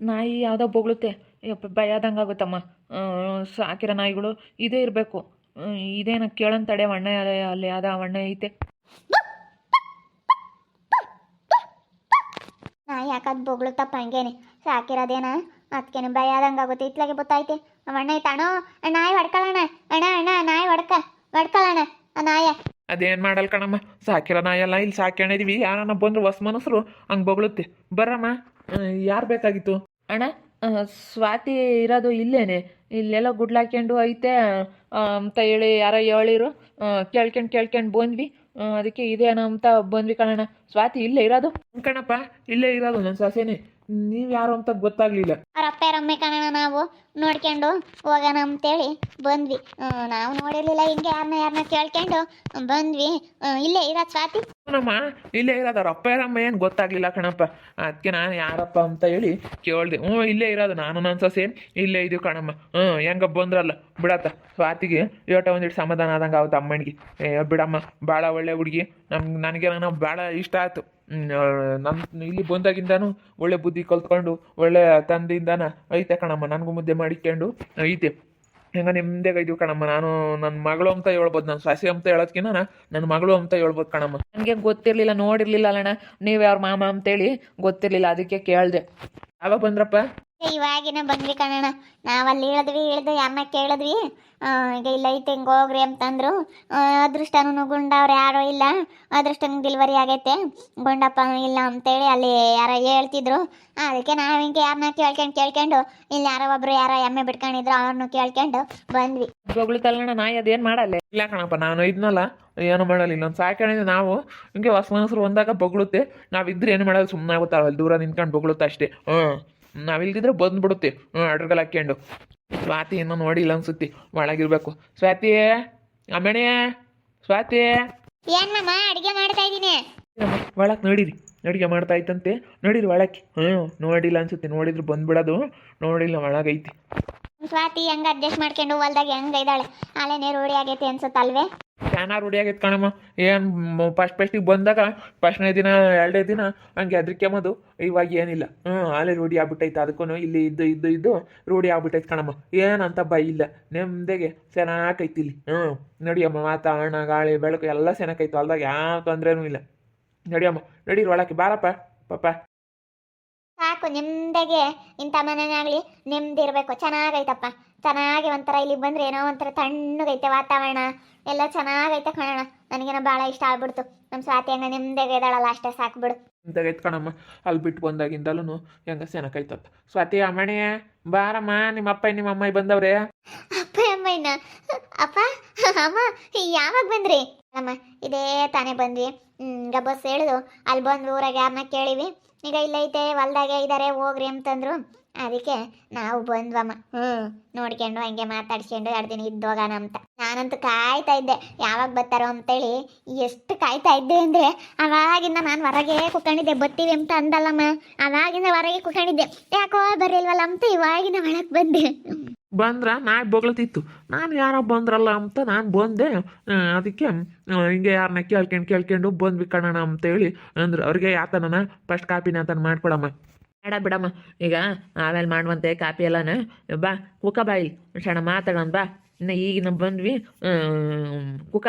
ನಾಯಿ ಯಾವುದೋ ಬೊಗಳುತ್ತೆ. ಯಪ್ಪ ಭಯ ಆದಂಗೆ ಆಗುತ್ತಮ್ಮ. ಸಾಕಿರೋ ನಾಯಿಗಳು ಇದೇ ಇರಬೇಕು. ಇದೇನ ಕೇಳೋನ್ ತಡೆ ಅಣ್ಣ ಅಲ್ಲಿ ಯಾವ್ದೋ ಅಣ್ಣ ಐತೆ. ನಾಯಿ ಯಾಕದ್ ಬೊಗಳುತ್ತಪ್ಪ ಹಂಗೇನೆ. ಸಾಕಿರೋದೇನ ಅದಕ್ಕೇನೆ ಭಯ ಆದಂಗೆ ಆಗುತ್ತೆ. ಇತ್ಲಾಗೆ ಗೊತ್ತಾಯ್ತೆ. ಅಣ್ಣ ಐತ ಅಣ್ಣ ನಾಯಿ ಹೊಡ್ಕೊಳ್ಳೋಣ ಅಣ್ಣ ಅಣ್ಣ, ನಾಯಿ ಹೊಡ್ಕ ಹೊಡ್ಕೊಳ್ಳೋಣ ಆ ನಾಯ. ಅದೇನು ಮಾಡಲ್ಲ ಕಣಮ್ಮ? ಸಾಕಿರ ನಾಯೆಲ್ಲ ಇಲ್ಲಿ ಸಾಕ್ಯಣಿದೀವಿ. ಯಾರನ್ನ ಬಂದ್ರು ಹೊಸ ಮನಸ್ಸರು ಹಂಗೆ ಬೊಗಳುತ್ತೆ. ಬರ್ರಮ್ಮ ಯಾರು ಬೇಕಾಗಿತ್ತು? ಅಣ್ಣ ಸ್ವಾತಿ ಇರೋದು ಇಲ್ಲೇನೆ. ಇಲ್ಲೆಲ್ಲ ಗುಡ್ಲಾಕ್ಯಂಡು ಐತೆ. ಅಂತ ಹೇಳಿ ಯಾರೋ ಹೇಳಿರು. ಕೇಳ್ಕೊಂಡು ಕೇಳ್ಕೊಂಡು ಬಂದ್ವಿ. ಅದಕ್ಕೆ ಇದೇನೋ ಅಂತ ಬಂದ್ವಿ ಕಣಣ್ಣ. ಸ್ವಾತಿ ಇಲ್ಲೇ ಇರೋದು? ಕಣಪ್ಪ ಇಲ್ಲೇ ಇರೋದು ನನ್ನ ಸೊಸೆನೇ. ನೀವು ಯಾರು ಅಂತ ಗೊತ್ತಾಗ್ಲಿಲ್ಲ. ಅವ್ರ ಅಪ್ಪ ರಮ್ಮೆ ಕಣಣ ನಾವು ನೋಡ್ಕೊಂಡು ಹೋಗೋಣ ಅಂತೇಳಿ ಬಂದ್ವಿ. ಹ್ಮ್, ನಾವು ನೋಡಿರ್ಲಿಲ್ಲ ಹಿಂಗೆ ಯಾರನ್ನ ಯಾರನ್ನ ಕೇಳ್ಕೊಂಡು ಬಂದ್ವಿ. ಹ್ಮ್, ಇಲ್ಲೇ ಇರೋ ಸ್ವಾತಿ? ನಮ್ಮ ಇಲ್ಲೇ ಇರೋದು ಅವ್ರ ಅಪ್ಪ ಯಾರಮ್ಮ ಏನು ಗೊತ್ತಾಗ್ಲಿಲ್ಲ ಕಣಪ್ಪ. ಅದಕ್ಕೆ ನಾನು ಯಾರಪ್ಪ ಅಂತ ಹೇಳಿ ಕೇಳ್ದೆ. ಹ್ಞೂ ಇಲ್ಲೇ ಇರೋದು ನಾನು ನನ್ನ ಸೇನ್ ಇಲ್ಲೇ ಇದೀವಿ ಕಣಮ್ಮ. ಹ್ಞೂ ಹೆಂಗ ಬಂದ್ರಲ್ಲ. ಬಿಡತ್ತ ಸ್ವಾತಿಗೆ ಏಟ ಒಂದಿಟ್ಟು ಸಮಾಧಾನ ಆದಂಗೆ ಆಗುತ್ತೆ ಅಮ್ಮನಿಗೆ. ಏ ಬಿಡಮ್ಮ ಭಾಳ ಒಳ್ಳೆ ಹುಡುಗಿ. ನಮ್ಗೆ ನನಗೆ ನಾವು ಭಾಳ ಇಷ್ಟ ಆಯ್ತು. ನಮ್ಮ ಇಲ್ಲಿ ಬಂದಾಗಿಂದಾನು ಒಳ್ಳೆ ಬುದ್ಧಿ ಕಲ್ತ್ಕೊಂಡು ಒಳ್ಳೆ ತಂದೆಯಿಂದಾನ ಐತೆ ಕಣಮ್ಮ ನನಗೂ ಮುದ್ದೆ ಮಾಡಿಕೊಂಡು ಐತೆ. ಹೆಂಗ ನಿಮ್ದೇಗ ಇದೀವಿ ಕಣಮ್ಮ ನಾನು ನನ್ನ ಮಗಳು ಅಂತ ಹೇಳ್ಬೋದು ನನ್ನ ಸಾಸಿ ಅಂತ ಹೇಳೋದ್ಕಿನ್ನ ನನ್ನ ಮಗಳು ಅಂತ ಹೇಳ್ಬೋದು ಕಣಮ್ಮ. ನನಗೆ ಗೊತ್ತಿರಲಿಲ್ಲ ನೋಡಿರ್ಲಿಲ್ಲ ಅಲ್ಲಣ್ಣ ನೀವು ಯಾರ ಮಾಮ ಅಂತೇಳಿ ಗೊತ್ತಿರಲಿಲ್ಲ ಅದಕ್ಕೆ ಕೇಳಿದೆ. ಯಾವಾಗ ಬಂದ್ರಪ್ಪ? ಇವಾಗಿನ ಬಂದ್ವಿ ಕಣಣ್ಣ. ನಾವಲ್ಲಿ ಇಳಿದ್ವಿ, ಇಳಿದು ಅಮ್ಮ ಕೇಳಿದ್ವಿ. ಈಗ ಇಲ್ಲ ಐತೆ ಹಿಂಗೆ ಹೋಗ್ರಿ ಅಂತಂದ್ರು ಅದೃಷ್ಟನೂ ಗುಂಡವ್ರು ಯಾರೋ ಇಲ್ಲ. ಅದೃಷ್ಟನ ಡಿಲಿವರಿ ಆಗೈತೆ. ಗುಂಡಪ್ಪ ಇಲ್ಲ ಅಂತೇಳಿ ಅಲ್ಲಿ ಯಾರೋ ಹೇಳ್ತಿದ್ರು. ಅದಕ್ಕೆ ನಾವು ಹಿಂಗೆ ಯಾರನ್ನ ಕೇಳ್ಕೊಂಡು ಕೇಳ್ಕೊಂಡು, ಇಲ್ಲಿ ಯಾರೋ ಒಬ್ರು ಯಾರೋ ಎಮ್ಮೆ ಬಿಟ್ಕೊಂಡಿದ್ರು ಅವ್ರನ್ನು ಕೇಳ್ಕೊಂಡು ಬಂದ್ವಿ. ಬೊಗಳು ತಲ್ಲಣ್ಣ ನಾಯಿ ಅದೇನು ಮಾಡಲ್ಲ. ಇಲ್ಲ ಕಣಪ್ಪ, ನಾನು ಇದ್ನಲ್ಲ, ಏನು ಮಾಡಲ್ಲ, ಇಲ್ಲೊಂದು ಸಾಕಣೆ ನಾವು ಹಿಂಗೆ ಹೊಸ ಮನಸ್ರು ಒಂದಾಗ ಬೊಗಳುತ್ತೆ. ನಾವಿದ್ರೆ ಏನು ಮಾಡೋದು ಸುಮ್ಮನೆ ಆಗುತ್ತಲ್ಲ ದೂರ ನಿಂತ್ಕೊಂಡು ಬೊಗಳುತ್ತೆ ಅಷ್ಟೇ. ಹ್ಞೂ ನಾವಿಲ್ದಿದ್ರೆ ಬಂದ್ಬಿಡುತ್ತೆ. ಹ್ಞೂ ಅಡ್ರಗಲ್ ಹಾಕ್ಕೊಂಡು ಸ್ವಾತಿ ಏನೋ ನೋಡಿಲ್ಲ ಅನ್ಸುತ್ತೆ. ಒಳಗಿರ್ಬೇಕು. ಸ್ವಾತಿ ಅಮ್ಮಣೆ ಸ್ವಾತಿ. ಏನಮ್ಮ ಅಡುಗೆ ಮಾಡ್ತಾ ಇದ್ದೀನಿ. ಒಳಕ್ ನೋಡಿರಿ. ಅಡುಗೆ ಮಾಡ್ತಾ ಇತ್ತಂತೆ ನೋಡಿರಿ ಒಳಕ್ಕೆ. ಹ್ಞೂ ನೋಡಿಲ್ಲ ಅನ್ಸುತ್ತೆ. ನೋಡಿದ್ರೆ ಬಂದ್ಬಿಡೋದು. ನೋಡಿಲ್ಲ ಒಳಗೈತಿ. ಸ್ವಾತಿ ಹೆಂಗ್ ಅಡ್ಜಸ್ಟ್ ಮಾಡ್ಕೊಂಡು ಹೊಲ್ದಾಗ ಹೆಂಗ ಇದ್ದಾಳೆ? ಅಲ್ಲೇನೇ ರೂಢಿ ಆಗೈತೆ ಅನ್ಸುತ್ತಲ್ವೇ? ಚೆನ್ನಾಗಿ ರೂಢಿ ಆಗೈತೆ ಕಣಮ್ಮ. ಏನು ಫಸ್ಟ್ ಫಸ್ಟಿಗೆ ಬಂದಾಗ ಫಸ್ಟ್ನೇ ದಿನ, ಎರಡೇ ದಿನ ಹಂಗೆ ಹೆದ್ರಿಕೆಂಬದು ಇವಾಗ ಏನಿಲ್ಲ. ಹ್ಞೂ ಅಲ್ಲೇ ರೂಢಿ ಆಗ್ಬಿಟ್ಟೈತೆ. ಅದಕ್ಕೂ ಇಲ್ಲಿ ಇದ್ದು ಇದ್ದು ಇದ್ದು ರೂಢಿ ಆಗ್ಬಿಟ್ಟೈತೆ ಕಣಮ್ಮ. ಏನಂತ ಭಯ ಇಲ್ಲ. ನೆಮ್ಮದಿಗೆ ಚೆನ್ನಾಗೈತಿ ಇಲ್ಲಿ ಹ್ಞೂ ನಡಿಯಮ್ಮ, ವಾತಾವರಣ, ಗಾಳಿ, ಬೆಳಕು ಎಲ್ಲ ಚೆನ್ನಾಗೈತೆ ಹೊಲ್ದಾಗ ಯಾವ ತೊಂದರೆನೂ ಇಲ್ಲ. ನಡಿಯಮ್ಮ, ನಡೀರಿ ಒಳಕ್ಕೆ. ಬಾರಪ್ಪ ಪಾಪ ಸಾಕು ನೆಮ್ಮದಿಗೆ ಇಂಥ ಆಗಲಿ ನೆಮ್ಮದಿ ಇರಬೇಕು. ಚೆನ್ನಾಗೈತಪ್ಪ. ಚೆನ್ನಾಗಿ ಒಂಥರ ಇಲ್ಲಿ ಬಂದ್ರೆ ಏನೋ ಒಂಥರ ತಣ್ಣಗೈತೆ ವಾತಾವರಣ. ಎಲ್ಲ ಚೆನ್ನಾಗೈತೆ ಕಣೋಣ ನನಗೇನೋ ಭಾಳ ಇಷ್ಟ ಆಗ್ಬಿಡ್ತು. ನಮ್ಮ ಸ್ವಾತಿ ಹಂಗ ನೆಮ್ಮದಿಗೆ ಇದಾಳಲ್ಲ ಅಷ್ಟೇ ಸಾಕು ಬಿಡು. ಕಣಮ್ಮ. ಅಲ್ಲಿ ಬಿಟ್ಟು ಬಂದಾಗಿಂದಲೂ ಹೆಂಗ ಚೆನ್ನಾಗೈತತ್ತ ಸ್ವಾತಿ ಅಮ್ಮಣೆಯ ಬಾರಮ್ಮ ನಿಮ್ಮ ಅಪ್ಪ ನಿಮ್ಮ ಅಮ್ಮ ಬಂದವ್ರೆ? ಅಪ್ಪ ಅಮ್ಮಯ್ಯನ ಅಪ್ಪ ಅಮ್ಮ ಯಾವಾಗ ಬಂದ್ರಿ? ಅಮ್ಮ ಇದೇ ತಾನೇ ಬಂದ್ವಿ. ಈಗ ಬಸ್ ಹೇಳಿದು ಅಲ್ಲಿ ಬಂದು ಊರಾಗ ಯಾರನ್ನ ಕೇಳಿವಿ, ಈಗ ಇಲ್ಲೈತೆ, ಹೊಲ್ದಾಗೆ ಇದ್ದಾರೆ ಹೋಗ್ರಿ ಅಂತಂದ್ರು. ಅದಕ್ಕೆ ನಾವು ಬಂದ್ವಮ್ಮ ಹ್ಞೂ ನೋಡ್ಕೊಂಡು ಹಂಗೆ ಮಾತಾಡ್ಸ್ಕೊಂಡು ಎರಡು ದಿನ ಇದ್ದೋಗೋಣ ಅಂತ. ನಾನಂತೂ ಕಾಯ್ತಾ ಇದ್ದೆ, ಯಾವಾಗ ಬರ್ತಾರೋ ಅಂತೇಳಿ. ಎಷ್ಟು ಕಾಯ್ತಾ ಇದ್ದೆ ಅಂದರೆ, ಅವಾಗಿಂದ ನಾನು ಹೊರಗೆ ಕುತ್ಕೊಂಡಿದ್ದೆ, ಬರ್ತೀವಿ ಅಂತ ಅಂದಲ್ಲಮ್ಮ. ಅವಾಗಿಂದ ಹೊರಗೆ ಕುತ್ಕೊಂಡಿದ್ದೆ. ಯಾಕೋ ಬರಲಿಲ್ವಲ್ಲ ಅಂತ ಇವಾಗಿಂದ ಒಳಗೆ ಬಂದೆ. ಬಂದ್ರ ನಾಯಿ ಬೊಗಳ್ತಿತ್ತು ನಾನು ಯಾರೋ ಬಂದ್ರಲ್ಲ ಅಂತ ನಾನು ಬಂದೆ. ಅದಕ್ಕೆ ಹಿಂಗೆ ಯಾರನ್ನ ಕೇಳ್ಕೊಂಡು ಕೇಳ್ಕೊಂಡು ಬಂದ್ವಿ ಕಣಣ ಅಂತೇಳಿ ಅಂದ್ರು. ಅವ್ರಿಗೆ ಯಾತನ ಫಸ್ಟ್ ಕಾಪಿನ ಆತನ ಮಾಡ್ಕೊಡಮ್ಮ. ಬೇಡ ಬಿಡಮ್ಮ. ಈಗ ಆಮೇಲೆ ಮಾಡುವಂತೆ ಕಾಪಿ ಎಲ್ಲನ. ಬಾ ಕುಕ್ಕ ಬಾ ಶಣ ಮಾತಾಡೋಣ ಬಾ. ಇನ್ನ ಈಗ ಬಂದ್ವಿ. ಕುಕ,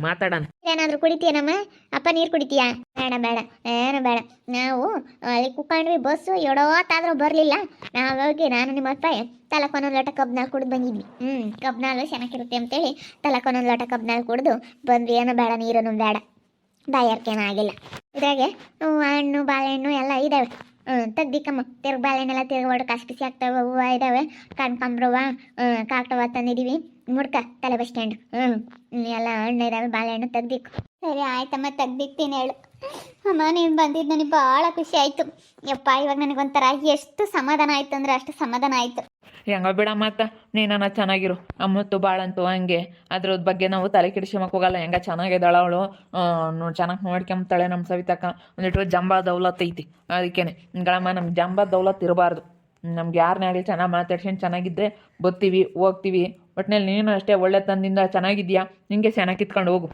ಮಾತಾಡೋಣ. ಏನಾದ್ರು ಕುಡಿತೀಯನಮ್ಮ? ಅಪ್ಪ, ನೀರು ಕುಡಿತೀಯಾ? ಬೇಡ ಬೇಡ. ಏನು ಬೇಡ. ನಾವು ಅಲ್ಲಿ ಕುತ್ಕೊಂಡ್ವಿ ಬಸ್ಸು ಎಡೋತ್ತಾದ್ರೂ ಬರಲಿಲ್ಲ. ನಾವು ನಾನು ನಿಮ್ಮ ಅಪ್ಪ ತಲಕೊಂದೊಂದು ಲೋಟ ಕಬ್ನಾಲ್ ಕುಡಿದು ಬಂದಿದ್ವಿ. ಹ್ಞೂ ಕಬ್ನಾಲು ಚೆನ್ನಾಗಿರುತ್ತೆ ಅಂತೇಳಿ ತಲಕೊಂದೊಂದು ಲೋಟ ಕಬ್ನಾಲ್ ಕುಡಿದು ಬಂದ್ವಿ. ಏನೋ ಬೇಡ ನೀರನ್ನು ಬೇಡ. ಬಾಯಾರಿಕೆನೂ ಆಗಿಲ್ಲ. ಇದ್ರಾಗೆ ಹಣ್ಣು, ಬಾಳೆಹಣ್ಣು ಎಲ್ಲ ಇದ್ದಾವೆ ತೆಗ್ದಿಕ್ಕಮ್ಮ. ತಿರ್ಗಿ ಬಾಳೆಹಣ್ಣೆಲ್ಲ ತಿರ್ಗಿ ಹೊಡು ಕಸಿ ಬಿಸಿ ಆಗ್ತಾವೆ ಹೂವು ಇದ್ದಾವೆ ಕಣ್ಕಂಬ್ರವ ಕಾಕ್ಟವ ತಂದಿದ್ದೀವಿ ಮುಡ್ಕ, ತಲೆ ಬಸ್ ಸ್ಟ್ಯಾಂಡ್. ಹ್ಞೂ ಎಲ್ಲ ಹಣ್ಣು ಇದ್ದಾವೆ ಬಾಳೆಹಣ್ಣು ತೆಗ್ದಿಕ್ಕು. ಸರಿ, ಆಯ್ತಮ್ಮ, ತೆಗ್ದಿಕ್ತೀನಿ ಹೇಳು. ಅಮ್ಮ, ನೀನು ಬಂದಿದ್ದು ನನಗೆ ಭಾಳ ಖುಷಿ ಆಯಿತು. ಯಪ್ಪ, ಇವಾಗ ನನಗೊಂಥರ ಎಷ್ಟು ಸಮಾಧಾನ ಆಯ್ತು ಅಂದ್ರೆ ಅಷ್ಟು ಸಮಾಧಾನ ಆಯಿತು. ಹೆಂಗ ಬಿಡಮ್ಮ ಅತ್ತ, ನೀನ ಚೆನ್ನಾಗಿರು. ಅಮ್ಮತ್ತು ಬಾಳಂತು ಹಂಗೆ. ಅದ್ರ ಬಗ್ಗೆ ನಾವು ತಲೆ ಕೆಡಿಸ್ಕೊಂಬಕ್ ಹೋಗಲ್ಲ. ಹೆಂಗ ಚೆನ್ನಾಗಿದ್ದಾಳ ಅವಳು. ಚೆನ್ನಾಗಿ ನೋಡ್ಕೊಂಬ್ತಾಳೆ ನಮ್ಮ ಸವಿತಕ್ಕ. ಒಂದಿಟ್ಟು ಜಂಬ ದೌಲತ್ ಐತಿ. ಅದಕ್ಕೇನೆ. ಗಳಮ್ಮ ನಮ್ಗೆ ಜಂಬ ದೌಲತ್ ಇರಬಾರ್ದು. ನಮ್ಗೆ ಯಾರನ್ನೇ ಚೆನ್ನಾಗಿ ಮಾತಾಡ್ಸ್ಕೊಂಡು ಚೆನ್ನಾಗಿದ್ದರೆ ಬರ್ತೀವಿ ಹೋಗ್ತೀವಿ. ಒಟ್ನಲ್ಲಿ ನೀನು ಅಷ್ಟೇ ಒಳ್ಳೆ ತಂದಿಂದ ಚೆನ್ನಾಗಿದ್ಯಾ? ನಿಂಗೆ ಚೆನ್ನಾಗಿ ಕಿತ್ಕೊಂಡು ಹೋಗು.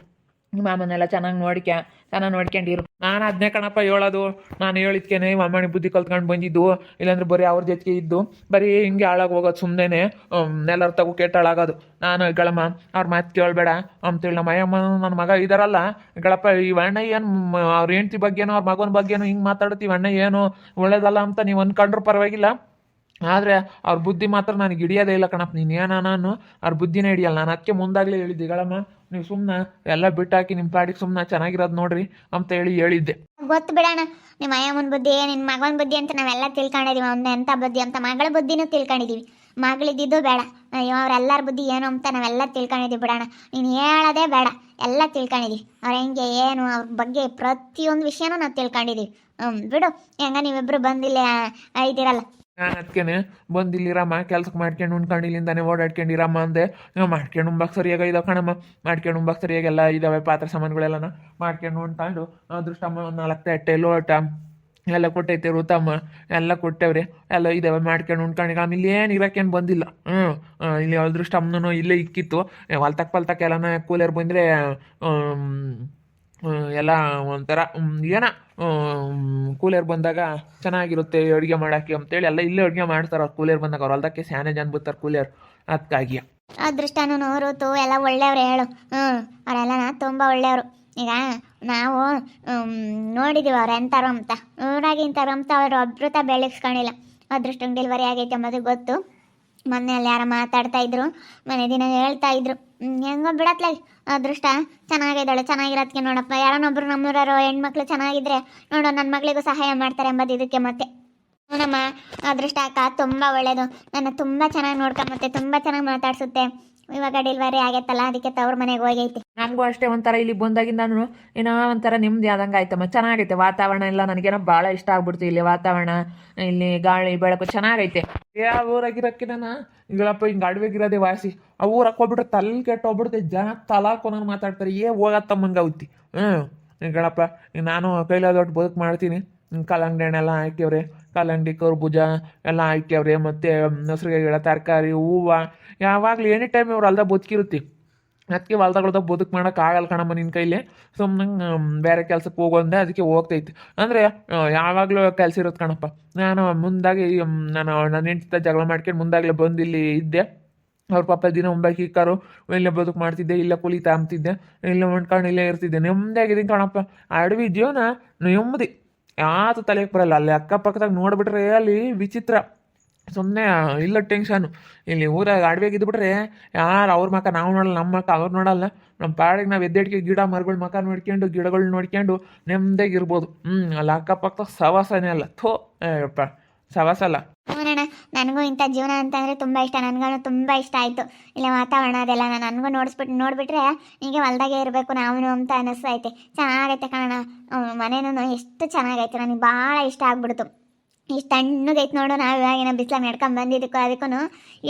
ನಿಮ್ಮ ಮಾಮನೆಲ್ಲ ಚೆನ್ನಾಗಿ ನೋಡ್ಕ್ಯ, ಚೆನ್ನಾಗಿ ನೋಡ್ಕೊಂಡಿರು ನಾನು ಅದನ್ನೇ ಕಣಪ್ಪ ಹೇಳೋದು. ನಾನು ಹೇಳಿದ್ಕೇನೆ ಅಮ್ಮನಿ ಬುದ್ಧಿ ಕಲ್ತ್ಕೊಂಡು ಬಂದಿದ್ದು. ಇಲ್ಲಾಂದ್ರೆ ಬರೀ ಅವ್ರ ಜೊತೆಗೆ ಇದ್ದು. ಬರೀ ಹಿಂಗೆ ಹಾಳಾಗಿ ಹೋಗೋದು ಸುಮ್ಮನೆ ಎಲ್ಲರ ತಗೋ ಕೆಟ್ಟಾಳಾಗೋದು. ನಾನು, ಗಳಮ್ಮ, ಅವ್ರ ಮಾತು ಕೇಳಬೇಡ. ಅಂತೇಳಿ ನಮ್ಮ ಅಯ್ಯಮ್ಮ ನನ್ನ ಮಗ ಇದಾರಲ್ಲ. ಗಳಪ್ಪ, ಈ ಅಣ್ಣ ಏನು ಅವ್ರ ಹೆಂಡ್ತಿ ಬಗ್ಗೆನೋ, ಅವ್ರ ಮಗನ ಬಗ್ಗೆನೋ ಹಿಂಗೆ ಮಾತಾಡ್ತೀವಿ ಅಣ್ಣ ಏನು? ಒಳ್ಳೇದಲ್ಲ ಅಂತ ನೀವು ಅಂದ್ಕೊಂಡ್ರು ಪರವಾಗಿಲ್ಲ. ಆದರೆ ಅವ್ರ ಬುದ್ಧಿ ಮಾತ್ರ ನನಗೆ ಹಿಡಿಯೋದೇ ಇಲ್ಲ ಕಣಪ್ಪ. ನೀನು ಏನ ನಾನು ಅವ್ರ ಬುದ್ಧಿನೇ ಹಿಡಿಯಲ್ಲ. ನಾನು ಅದಕ್ಕೆ ಮುಂದಾಗಲೇ ಹೇಳಿದ್ದೆ, ಗಳಮ್ಮ. ನೀವು ಸುಮ್ಮನೆ ಎಲ್ಲ ಬಿಟ್ಟಾಕಿ ನಿಮ್ಮ ಪಾಡಿಗೆ ಸುಮ್ಮನೆ ಚೆನ್ನಾಗಿರೋದು ನೋಡ್ರಿ ಅಂತ ಹೇಳಿ ಹೇಳಿದ್ದೆ. ಗೊತ್ತು ಬಿಡೋಣ ನಿಮ್ಮ ಅಯ್ಯಮ್ಮನ ಬುದ್ಧಿ ನಿನ್ನ ಮಗನ ಬುದ್ಧಿ ಅಂತ ನಾವೆಲ್ಲ ತಿಳ್ಕೊಂಡಿದೀವಿ, ಅವ್ನ ಎಂಥ ಬುದ್ಧಿ ಅಂತ ಮಗಳ ಬುದ್ಧಿನೂ ತಿಳ್ಕೊಂಡಿದೀವಿ. ಮಗಳಿದ್ದಿದ್ದು ಬೇಡ, ಅಯ್ಯೋ ಅವ್ರೆಲ್ಲರ ಬುದ್ಧಿ ಏನು ಅಂತ ನಾವೆಲ್ಲ ತಿಳ್ಕೊಂಡಿದೀವಿ ಬಿಡೋಣ ನೀನು ಹೇಳೋದೇ ಬೇಡ, ಎಲ್ಲ ತಿಳ್ಕೊಂಡಿದೀವಿ. ಅವ್ರ ಹೆಂಗೆ, ಏನು, ಅವ್ರ ಬಗ್ಗೆ ಪ್ರತಿಯೊಂದು ವಿಷಯನೂ ನಾವು ತಿಳ್ಕೊಂಡಿದೀವಿ. ಹ್ಞೂ ಬಿಡು, ಹೆಂಗ ನೀವಿಬ್ರು ಬಂದಿಲ್ಲ ಇದ್ದೀರಲ್ಲ. ನಾನು ಅದಕ್ಕೇನೆ ಬಂದು ಇಲ್ಲಿರಮ್ಮ ಕೆಲ್ಸಕ್ಕೆ ಮಾಡ್ಕೊಂಡು ಉಣ್ಕೊಂಡು ಇಲ್ಲಿಂದಾನೆ ಓಡಾಡ್ಕೊಂಡಿರಮ್ಮ ಅಂದೆ. ನೀವು ಮಾಡ್ಕೊಂಡು ಉಂಬಾಕ್ ಸರಿಯಾಗಿ ಇದಾವೆ ಕಣಮ್ಮ. ಮಾಡ್ಕೊಂಡು ಉಂಬಾಕ್ ಸರಿಯಾಗೆಲ್ಲ ಇದಾವೆ, ಪಾತ್ರೆ ಸಾಮಾನುಗಳೆಲ್ಲನ. ಮಾಡ್ಕೊಂಡು ಉಣ್ಕೊಂಡು ಅದೃಷ್ಟಮ್ಮ ಒಂದು ನಾಲ್ಕು ತಟ್ಟೆ ಲೋಟ, ಎಲ್ಲ ಕೊಟ್ಟೈತೆ ಋತಮ್ಮ ಎಲ್ಲ ಕೊಟ್ಟವ್ರೆ, ಎಲ್ಲ ಇದಾವೆ ಮಾಡ್ಕೊಂಡು ಉಣ್ಕೊಂಡು. ಆಮೇಲೆ ಏನು ಇರೋಕ್ಕೇನು ಬಂದಿಲ್ಲ. ಹ್ಞೂ ಇಲ್ಲಿ ಅದೃಷ್ಟಮ್ಮನೂ ಇಲ್ಲೇ ಇಕ್ಕಿತ್ತು. ಹೊಲ್ತಕ್ಕೆ ಪಲ್ತಕ್ಕೆ ಎಲ್ಲನ ಕೂಲರ್ ಬಂದರೆ ಎಲ್ಲ ಒಂಥರ ಏನೋ ಕೂಲರ್ ಬಂದಾಗ ಚೆನ್ನಾಗಿರುತ್ತೆ, ಅಡುಗೆ ಮಾಡೋಕ್ಕೆ ಅಂತೇಳಿ ಎಲ್ಲ ಇಲ್ಲೇ ಅಡುಗೆ ಮಾಡ್ತಾರೆ ಅವ್ರು ಕೂಲರ್ ಬಂದಾಗ ಅವ್ರು. ಹೊಲ್ದಕ್ಕೆ ಸ್ಯಾನೆ ಜನ ಬರ್ತಾರೆ ಅದಕ್ಕಾಗಿ ಅದೃಷ್ಟನೂ ತೂ ಎಲ್ಲ ಒಳ್ಳೆಯವ್ರು ಹೇಳು. ಹ್ಞೂ ಅವರೆಲ್ಲ ತುಂಬ ಒಳ್ಳೆಯವರು. ಈಗ ನಾವು ನೋಡಿದ್ದೀವಿ ಅವ್ರು ಎಂಥವ್ರು ಅಂತ ಊರಾಗಿ ಇಂಥವ್ರು ಅಂತ ಅವರು ಅಭೃತ ಬೆಳೆಸ್ಕೊಂಡಿಲ್ಲ. ಅದೃಷ್ಟ ಡೆಲಿವರಿ ಆಗೈತೆ ಅಂಬೋದು ಗೊತ್ತು. ಮೊನ್ನೆ ಅಲ್ಲಿ ಯಾರು ಮಾತಾಡ್ತಾ ಇದ್ರು, ಮನೆ ದಿನ ಹೇಳ್ತಾ ಇದ್ರು. ಹೆಂಗೋ ಬಿಡತ್ಲೆ. ಅದೃಷ್ಟ ಚೆನ್ನಾಗಿದ್ದಾಳೆ ಚೆನ್ನಾಗಿರೋದಕ್ಕೆ ನೋಡಪ್ಪ. ಯಾರನ್ನೊಬ್ರು ನಮ್ಮೂರವರು ಹೆಣ್ಮಕ್ಳು ಚೆನ್ನಾಗಿದ್ರೆ ನೋಡು ನನ್ನ ಮಗಳಿಗೂ ಸಹಾಯ ಮಾಡ್ತಾರೆ ಎಂಬುದು ಇದಕ್ಕೆ ಮತ್ತೆ. ನಮ್ಮ ಅದೃಷ್ಟ ಅಕ್ಕ ತುಂಬ ಒಳ್ಳೇದು. ನನ್ನ ತುಂಬ ಚೆನ್ನಾಗಿ ನೋಡ್ಕೊಂಬತ್ತೆ ತುಂಬ ಚೆನ್ನಾಗಿ ಮಾತಾಡ್ಸುತ್ತೆ. ಇವಾಗ ಡೆಲಿವರಿ ಆಗೈತಲ್ಲ, ಅದಕ್ಕೆ ತವ್ರ ಮನೆಗೆ ಹೋಗೈತೆ. ನನಗೂ ಅಷ್ಟೇ ಒಂಥರ ಇಲ್ಲಿ ಬಂದಾಗಿಂದನು ಏನೋ ಒಂಥರ ನೆಮ್ಮದಿ ಆದಂಗೆ ಆಯ್ತಮ್ಮ. ಚೆನ್ನಾಗೈತೆ ವಾತಾವರಣ ಎಲ್ಲ ನನಗೇನೋ ಭಾಳ ಇಷ್ಟ ಆಗ್ಬಿಡ್ತು ಇಲ್ಲಿ ವಾತಾವರಣ, ಇಲ್ಲಿ ಗಾಳಿ, ಬೆಳಕು ಚೆನ್ನಾಗೈತೆ. ಯಾವ ನಾನು ಈಗಳಪ್ಪ ಹಿಂಗೆ ಇರೋದೇ ವಾಸಿ. ಆ ಊರಾಗ ಹೋಗ್ಬಿಟ್ರೆ ತಲೆ ಕೆಟ್ಟು ಹೋಗ್ಬಿಡುತ್ತೆ ಜನ ತಲಾಕೊಂಡ್ ಮಾತಾಡ್ತಾರೆ. ಏ ಹೋಗತ್ತಮ್ಮಂಗೆ ಅವತ್ತಿ ಹ್ಞೂ ಗಣಪ್ಪ ನಾನು ಕೈಲಾದೊಟ್ಟು ಬದುಕು ಮಾಡ್ತೀನಿ. ಕಲ್ಲಂಗಡಿ ಹಣ್ಣೆಲ್ಲ ಹಾಕ್ಯವ್ರೆ. ಕಲ್ಲಂಗಡಿ ಕರ್ಬೂಜ ಎಲ್ಲ ಹಾಕ್ಯವ್ರೆ. ಮತ್ತು ಹಸ್ರಿಗೆ ಗಿಡ ತರಕಾರಿ, ಹೂವು. ಯಾವಾಗಲೂ ಎನಿ ಟೈಮ್ ಇವ್ರು ಅಲ್ದ ಬದುಕಿರುತ್ತೆ. ಅದಕ್ಕೆ ಹೊಲ್ದಾಗಳ್ದಾಗ ಬದುಕು ಮಾಡೋಕೆ ಆಗಲ್ಲ ಕಣಮ್ಮ ನಿನ್ನ ಕೈಲಿ. ಸುಮ್ಮನೆ ಬೇರೆ ಕೆಲಸಕ್ಕೆ ಹೋಗೋಂದೆ ಅದಕ್ಕೆ ಹೋಗ್ತೈತಿ. ಅಂದರೆ ಯಾವಾಗಲೂ ಕೆಲಸ ಇರುತ್ತೆ ಕಣಪ್ಪ. ನಾನು ಮುಂದಾಗಿ ನಾನು ನನ್ನ ಹೆಂಡತಿ ಜಗಳ ಮಾಡ್ಕೊಂಡು ಮುಂದಾಗಲೇ ಬಂದು ಇಲ್ಲಿ ಇದ್ದೆ. ಅವ್ರ ಪಾಪ ದಿನ ಒಂಬೈಕಿ ಕಾರು ಇಲ್ಲೇ ಬದುಕು ಮಾಡ್ತಿದ್ದೆ, ಇಲ್ಲ ಕುಲಿ ತಾಂಬ್ತಿದ್ದೆ ಇಲ್ಲೇ ಹೊಂಟ್ಕೊಂಡು ಇಲ್ಲೇ ಇರ್ತಿದ್ದೆ. ನೆಮ್ಮದಿಯಾಗಿದ್ದೀನಿ ಕಣಪ್ಪ. ಅಡವಿ ಜೀವನ ನೆಮ್ಮದಿ. ಯಾತು ತಲೆಗೆ ಬರಲ್ಲ. ಅಲ್ಲಿ ಅಕ್ಕಪಕ್ಕದಾಗ ನೋಡ್ಬಿಟ್ರೆ ಅಲ್ಲಿ ವಿಚಿತ್ರ. ಸುಮ್ಮನೆ ಇಲ್ಲ ಟೆನ್ಷನು ಇಲ್ಲಿ ಊರಾಗ ಅಡವೆಗೆ ಇದ್ಬಿಟ್ರೆ ಯಾರು ಅವ್ರ ಮಕ ನಾವು ನೋಡಲ್ಲ ನಮ್ಮ ಮಕ ಅವ್ರು ನೋಡಲ್ಲ. ನಮ್ಮ ಪಾಡಿಗೆ ನಾವು ಎದ್ದೆಡ್ಕೆ ಗಿಡ, ಮರಗಳ ಮಕ ನೋಡ್ಕೊಂಡು, ಗಿಡಗಳು ನೋಡ್ಕೊಂಡು ನೆಮ್ಮದಿಯಾಗಿರ್ಬೋದು ಹ್ಞೂ ಅಲ್ಲಿ ಅಕ್ಕಪಕ್ಕ ಸವಾಸನೇ ಅಲ್ಲ. ಥೋ ಸವಾಸ ಅಲ್ಲ ನನಗೂ ಇಂಥ ಜೀವನ ಅಂತಂದರೆ ತುಂಬ ಇಷ್ಟ ನನಗೂ ತುಂಬ ಇಷ್ಟ ಆಯಿತು. ಇಲ್ಲ, ವಾತಾವರಣ ಅದೆಲ್ಲ ನಾನು ನನಗೂ ನೋಡಿಸ್ಬಿಟ್ಟು ನೋಡಿಬಿಟ್ರೆ ಹೀಗೆ ಹೊಲ್ದಾಗೆ ಇರಬೇಕು ನಾವು ಅಂತ ಅನ್ನಿಸ್ತೈತೆ ಚೆನ್ನಾಗೈತೆ ಕಣ ಮನೇನೂ ಎಷ್ಟು ಚೆನ್ನಾಗೈತೆ, ನನಗೆ ಭಾಳ ಇಷ್ಟ ಆಗ್ಬಿಡ್ತು. ಇಷ್ಟು ತಣ್ಣಗೈತೆ ನೋಡು, ನಾವು ಇವಾಗಿನ ಬಿಸಿಲಾಗ ನಡ್ಕೊಂಡ್ ಬಂದಿದ್ದಕ್ಕೂ ಅದಕ್ಕೂ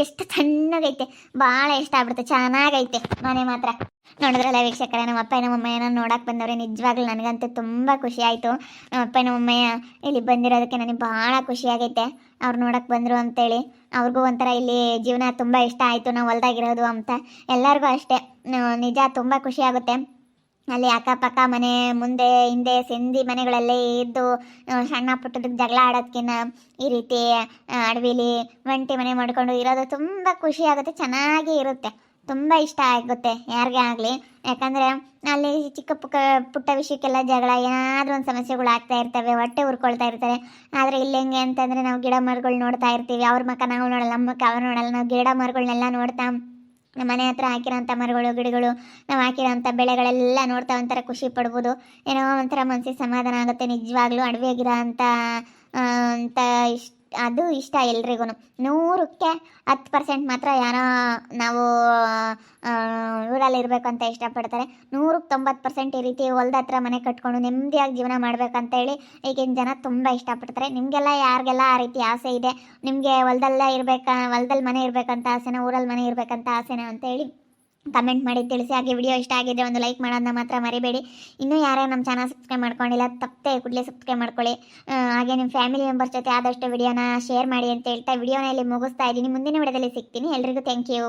ಎಷ್ಟು ತಣ್ಣಗೈತೆ. ಭಾಳ ಇಷ್ಟ ಆಗ್ಬಿಡುತ್ತೆ ಚೆನ್ನಾಗೈತೆ ಮನೆ ಮಾತ್ರ. ನೋಡಿದ್ರಲ್ಲ ವೀಕ್ಷಕರೇ, ನಮ್ಮ ಅಪ್ಪ ನಮ್ಮ ಅಮ್ಮ ಏನೋ ನೋಡಕ್ಕೆ ಬಂದವ್ರೆ, ನಿಜವಾಗ್ಲೂ ನನಗಂತೂ ತುಂಬಾ ಖುಷಿ ಆಯಿತು. ನಮ್ಮ ಅಪ್ಪ ನಮ್ಮ ಅಮ್ಮಯ್ಯ ಇಲ್ಲಿ ಬಂದಿರೋದಕ್ಕೆ ನನಗೆ ಬಹಳ ಖುಷಿ ಆಗೈತೆ. ಅವ್ರು ನೋಡಕ್ಕೆ ಬಂದರು ಅಂತೇಳಿ. ಅವ್ರಿಗೂ ಒಂಥರ ಇಲ್ಲಿ ಜೀವನ ತುಂಬಾ ಇಷ್ಟ ಆಯಿತು, ನಾವು ಹೊಲ್ದಾಗಿರೋದು ಅಂತ. ಎಲ್ಲರಿಗೂ ಅಷ್ಟೇ. ನಿಜ ತುಂಬಾ ಖುಷಿ ಆಗುತ್ತೆ. ಅಲ್ಲಿ ಅಕ್ಕಪಕ್ಕ ಮನೆ, ಮುಂದೆ, ಹಿಂದೆ, ಸಿಂಧಿ ಮನೆಗಳಲ್ಲೇ ಇದ್ದು ಸಣ್ಣ ಪುಟ್ಟದಕ್ಕೆ ಜಗಳ ಆಡೋದ್ಕಿನ್ನ ಈ ರೀತಿ ಅಡವಿಲಿ ಒಂಟಿ ಮನೆ ಮಾಡ್ಕೊಂಡು ಇರೋದು ತುಂಬ ಖುಷಿ ಆಗುತ್ತೆ, ಚೆನ್ನಾಗಿ ಇರುತ್ತೆ. ತುಂಬ ಇಷ್ಟ ಆಗುತ್ತೆ ಯಾರಿಗೇ ಆಗಲಿ. ಯಾಕಂದರೆ ಅಲ್ಲಿ ಚಿಕ್ಕ ಪುಕ್ಕ, ಪುಟ್ಟ ವಿಷಯಕ್ಕೆಲ್ಲ ಜಗಳ, ಏನಾದರೂ ಒಂದು ಸಮಸ್ಯೆಗಳು ಆಗ್ತಾ ಇರ್ತವೆ, ಹೊಟ್ಟೆ ಉರ್ಕೊಳ್ತಾ ಇರ್ತಾರೆ ಆದರೆ ಇಲ್ಲಿ ಹೆಂಗೆ ಅಂತಂದರೆ ನಾವು ಗಿಡ ಮರಗಳು ನೋಡ್ತಾ ಇರ್ತೀವಿ. ಅವ್ರ ಮಕ್ಕ ನಾವು ನೋಡಲ್ಲ ನಮ್ಮ ಮಕ್ಕ ಅವ್ರು ನೋಡಲ್ಲ. ನಾವು ಗಿಡ ಮರಗಳನ್ನೆಲ್ಲ ನೋಡ್ತಾ, ನಮ್ಮ ಮನೆ ಹತ್ರ ಹಾಕಿರೋಂಥ ಮರಗಳು, ಗಿಡಗಳು, ನಾವು ಹಾಕಿರೋಂಥ ಬೆಳೆಗಳೆಲ್ಲ ನೋಡ್ತಾ ಒಂಥರ ಖುಷಿ ಪಡ್ಬೋದು. ಏನೋ ಒಂಥರ ಮನಸ್ಸಿಗೆ ಸಮಾಧಾನ ಆಗುತ್ತೆ. ನಿಜವಾಗ್ಲೂ ಅಡವಿಯಾಗಿರೋ ಅಂಥ ಅಂತ ಇಷ್ಟ ಅದು ಇಷ್ಟ ಎಲ್ರಿಗೂ ನೂರಕ್ಕೆ ಹತ್ತು ಪರ್ಸೆಂಟ್ ಮಾತ್ರ ಯಾರೋ ನಾವು ಊರಲ್ಲಿ ಇರಬೇಕು ಅಂತ ಇಷ್ಟಪಡ್ತಾರೆ. ನೂರಕ್ಕೆ ತೊಂಬತ್ತು ಪರ್ಸೆಂಟ್ ಈ ರೀತಿ ಹೊಲ್ದ ಹತ್ರ ಮನೆ ಕಟ್ಕೊಂಡು ನೆಮ್ಮದಿಯಾಗಿ ಜೀವನ ಮಾಡಬೇಕಂತ ಹೇಳಿ ಈಗಿನ ಜನ ತುಂಬ ಇಷ್ಟಪಡ್ತಾರೆ. ನಿಮಗೆಲ್ಲ ಯಾರಿಗೆಲ್ಲ ಆ ರೀತಿ ಆಸೆ ಇದೆ? ನಿಮಗೆ ಹೊಲ್ದಲ್ಲೇ ಇರಬೇಕಾ ಹೊಲ್ದಲ್ಲಿ ಮನೆ ಇರಬೇಕಂತ ಆಸೆನ ಊರಲ್ಲಿ ಮನೆ ಇರಬೇಕಂತ ಆಸೆನ ಅಂತ ಹೇಳಿ ಕಮೆಂಟ್ ಮಾಡಿ ತಿಳಿಸಿ. ಹಾಗೆ ವಿಡಿಯೋ ಇಷ್ಟ ಆಗಿದ್ರೆ ಒಂದು ಲೈಕ್ ಮಾಡೋದನ್ನ ಮಾತ್ರ ಮರಿಬೇಡಿ. ಇನ್ನೂ ಯಾರ್ಯಾರು ನಮ್ಮ ಚಾನಲ್ ಸಬ್ಸ್ಕ್ರೈಬ್ ಮಾಡ್ಕೊಂಡಿಲ್ಲ, ತಪ್ಪದೆ ಕೂಡಲೇ ಸಬ್ಸ್ಕ್ರೈಬ್ ಮಾಡ್ಕೊಳ್ಳಿ. ಹಾಗೆ ನಿಮ್ಮ ಫ್ಯಾಮಿಲಿ ಮೆಂಬರ್ಸ್ ಜೊತೆ ಆದಷ್ಟು ವಿಡಿಯೋನ ಶೇರ್ ಮಾಡಿ ಅಂತ ಹೇಳ್ತಾ ವಿಡಿಯೋನ ಇಲ್ಲಿ ಮುಗಿಸ್ತಾ ಇದ್ದೀನಿ. ಮುಂದಿನ ವಿಡಿಯೋದಲ್ಲಿ ಸಿಗ್ತೀನಿ. ಎಲ್ರಿಗೂ ಥ್ಯಾಂಕ್ ಯು